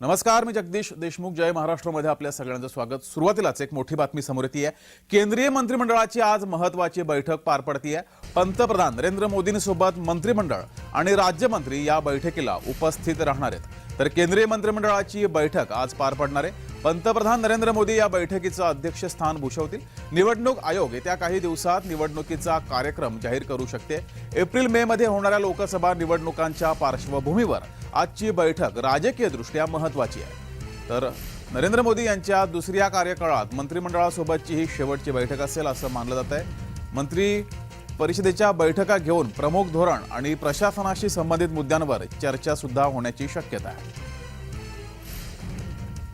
नमस्कार मी जगदीश देशमुख. जय महाराष्ट्रमध्ये आपल्या सगळ्यांचं स्वागत. सुरुवातीलाच एक मोठी बातमी समोर येते आहे केंद्रीय मंत्रिमंडळाची आज महत्वाची बैठक पार पडतीये. पंतप्रधान नरेंद्र मोदींसोबत मंत्रिमंडळ आणि राज्यमंत्री या बैठकीला उपस्थित राहणार आहेत. तर केंद्रीय मंत्रिमंडळाची बैठक आज पार पडणार आहे. पंतप्रधान नरेंद्र मोदी या बैठकीचं अध्यक्षस्थान भूषवतील. निवडणूक आयोग येत्या काही दिवसात निवडणुकीचा कार्यक्रम जाहीर करू शकते. एप्रिल मे मध्ये होणाऱ्या लोकसभा निवडणुकांच्या पार्श्वभूमीवर आजची बैठक राजकीय दृष्ट्या महत्वाची आहे. तर नरेंद्र मोदी यांच्या दुसऱ्या कार्यकाळात मंत्रिमंडळासोबतची ही शेवटची बैठक असेल असं मानलं जात आहे. मंत्री परिषदेच्या बैठका घेऊन प्रमुख धोरण आणि प्रशासनाशी संबंधित मुद्द्यांवर चर्चा सुद्धा होण्याची शक्यता आहे.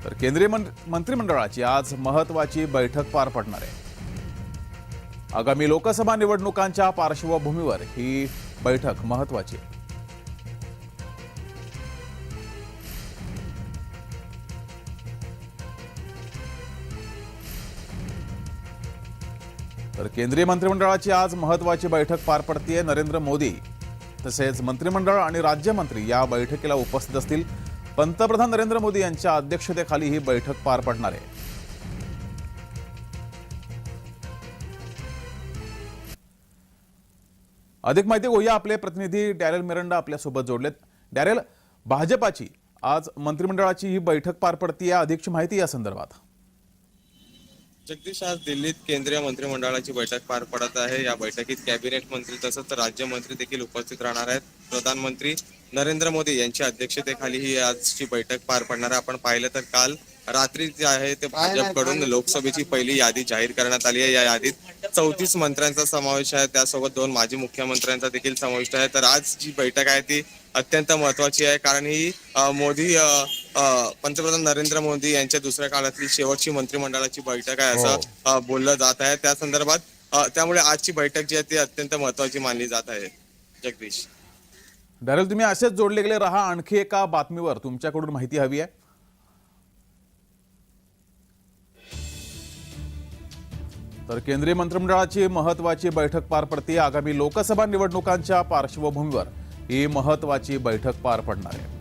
तर केंद्रीय मंत्रिमंडळाची आज महत्वाची बैठक पार पडणार आहे. आगामी लोकसभा निवडणुकांच्या पार्श्वभूमीवर ही बैठक महत्वाची आहे. तर केंद्रीय मंत्रिमंडळाची आज महत्वाची बैठक पार पडतीये नरेंद्र मोदी. तसेच मंत्रिमंडळ आणि राज्यमंत्री या बैठकीला उपस्थित असतील पंतप्रधान नरेंद्र मोदी यांच्या अध्यक्षतेखाली ही बैठक पार पडणार आहे. अधिक माहिती घेऊया आपले प्रतिनिधी डॅरेल मिरंडा आपल्यासोबत जोडलेत. डॅरेल भाजपाची आज मंत्रिमंडळाची ही बैठक पार पडतीये अधिकची माहिती या संदर्भात. जगदीश आज दिल्लीत केंद्रीय मंत्रिमंडळाची बैठक पार पडत आहे. या बैठकीत कॅबिनेट मंत्री तसंच राज्यमंत्री देखील उपस्थित राहणार आहेत. प्रधानमंत्री नरेंद्र मोदी यांच्या अध्यक्षतेखाली ही आजची बैठक पार पडणार आहे. आपण पाहिलं तर काल रात्री जे आहे ते भाजपकडून लोकसभेची पहिली यादी जाहीर करण्यात आली आहे. या यादीत चौतीस मंत्र्यांचा समावेश आहे त्यासोबत दोन माजी मुख्यमंत्र्यांचा देखील समावेश आहे. तर आज जी बैठक आहे ती अत्यंत महत्वाची आहे कारण ही मोदी पंतप्रधान नरेंद्र मोदी यांच्या दुसऱ्या काळातली शेवटची मंत्रिमंडळाची बैठक आहे असं अ, बोललं जात आहे. त्या संदर्भात त्यामुळे आजची बैठक जी आहे ती अत्यंत महत्वाची मानली जात आहे. जगदीश. डॅरेल तुम्ही असेच जोडले गेले राहा आणखी एका बातमीवर. तुमच्याकडून माहिती हवी आहे. तर केंद्रीय मंत्रिमंडळाची महत्वाची बैठक पार पडते आगामी लोकसभा निवडणुकांच्या पार्श्वभूमीवर ही महत्वाची बैठक पार पडणार आहे.